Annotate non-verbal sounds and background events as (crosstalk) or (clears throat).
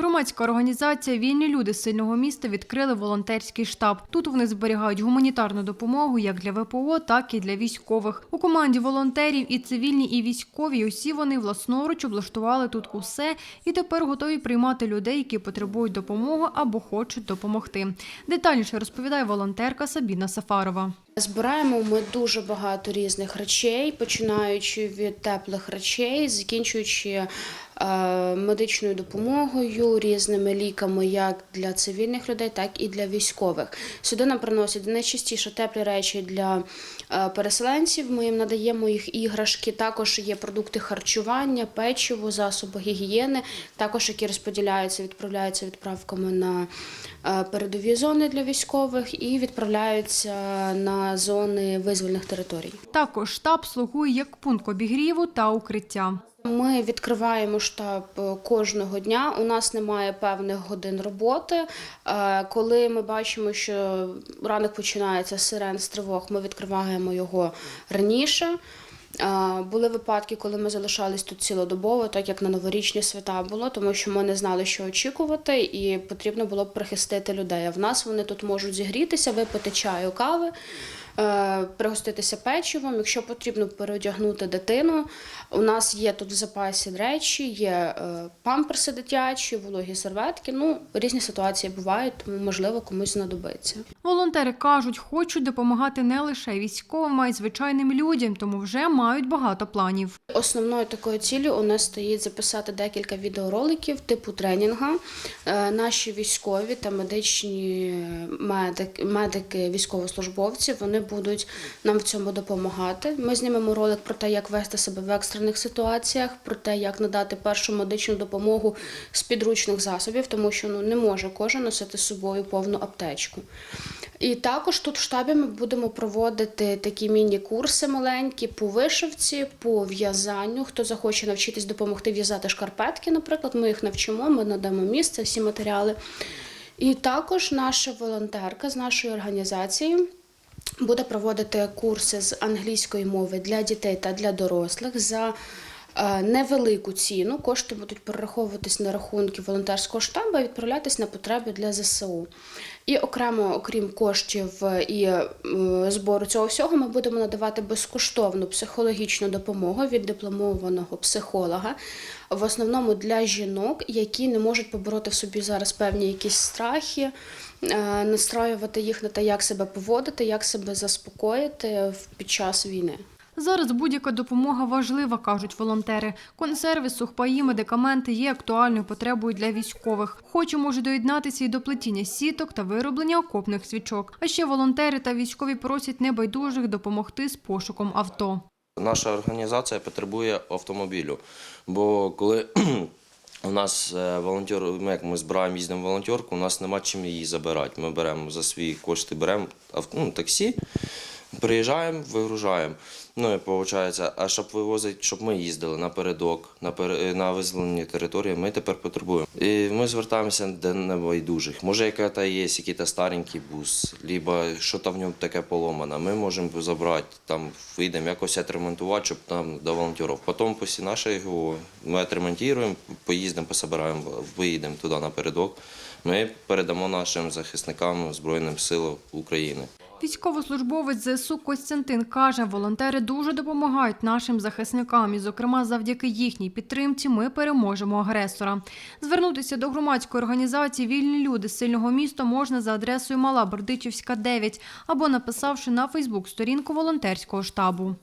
Pero Громадська організація Вільні люди сильного міста відкрили волонтерський штаб. Тут вони зберігають гуманітарну допомогу як для ВПО, так і для військових. У команді волонтерів і цивільні, і військові. Усі вони власноруч облаштували тут усе і тепер готові приймати людей, які потребують допомоги або хочуть допомогти. Детальніше розповідає волонтерка Сабіна Сафарова. Збираємо ми дуже багато різних речей, починаючи від теплих речей, закінчуючи е, медичною допомогою, різними ліками, як для цивільних людей, так і для військових. Сюди нам приносять найчастіше теплі речі для е, переселенців. Ми їм надаємо їх іграшки. Також є продукти харчування, печиво, засоби гігієни, також які розподіляються, відправляються відправками на е, передові зони для військових і відправляються на зони визвольних територій. Також штаб слугує як пункт обігріву та укриття. Ми відкриваємо штаб е, кожного дня. У нас немає певних годин роботи. Е, Коли ми бачимо, що ранок починається сирен з тривог, ми відкриваємо його раніше. Е, Були випадки, коли ми залишались тут цілодобово, так як на новорічні свята було, тому що ми не знали, що очікувати, і потрібно було б прихистити людей. А в нас вони тут можуть зігрітися, випити чаю, кави, пригоститися печивом. Якщо потрібно переодягнути дитину, у нас є тут в запасі речі, є е, памперси дитячі, вологі серветки. Ну, різні ситуації бувають, тому можливо комусь знадобиться. Волонтери кажуть, хочуть допомагати не лише військовим, а й звичайним людям, тому вже мають багато планів. Основною такою ціллю у нас стоїть записати декілька відеороликів типу тренінга. Е, Наші військові та медичні медики, медики, військовослужбовці вони будуть нам в цьому допомагати. Ми знімемо ролик про те, як вести себе в екстрених ситуаціях, про те, як надати першу медичну допомогу з підручних засобів, тому що ну не може кожен носити з собою повну аптечку. І також тут в штабі ми будемо проводити такі міні-курси маленькі по вишивці, по в'язанню. Хто захоче навчитись допомогти в'язати шкарпетки, наприклад, ми їх навчимо, ми надамо місце, всі матеріали. І також наша волонтерка з нашої організації буде проводити курси з англійської мови для дітей та для дорослих за невелику ціну. Кошти будуть перераховуватись на рахунки волонтерського штабу і відправлятись на потреби для ЗСУ. І окремо, окрім коштів і е, збору цього всього, ми будемо надавати безкоштовну психологічну допомогу від дипломованого психолога, в основному для жінок, які не можуть побороти в собі зараз певні якісь страхи, е, настраювати їх на те, як себе поводити, як себе заспокоїти під час війни. Зараз будь-яка допомога важлива, кажуть волонтери. Консерви, сухпаї, медикаменти є актуальною потребою для військових. Хоче може доєднатися і до плетіння сіток та вироблення окопних свічок. А ще волонтери та військові просять небайдужих допомогти з пошуком авто. Наша організація потребує автомобілю, бо коли (clears throat) у нас е, волонтер, як ми збираємо їздимо волонтерку, у нас нема чим її забирати. Ми беремо за свої кошти, беремо ну, таксі, приїжджаємо, вигружаємо. Ну і виходить, а щоб вивозити, щоб ми їздили напередок, на, пере- на визволені території, ми тепер потребуємо. І ми звертаємося до небайдужих. Може, яка-то є, який-то старенький бус, либо що там в ньому таке поломане. Ми можемо забрати, там вийдемо, якось відремонтувати, щоб там до волонтерів. Потім після нашого ми відремонтуємо, поїздимо, пособираємо, виїдемо туди напередок. Ми передамо нашим захисникам Збройним силам України. Військовослужбовець ЗСУ Костянтин каже, волонтери дуже допомагають нашим захисникам, і, зокрема, завдяки їхній підтримці ми переможемо агресора. Звернутися до громадської організації Вільні люди з сильного міста можна за адресою Мала Бердичівська, 9 або написавши на Фейсбук сторінку волонтерського штабу.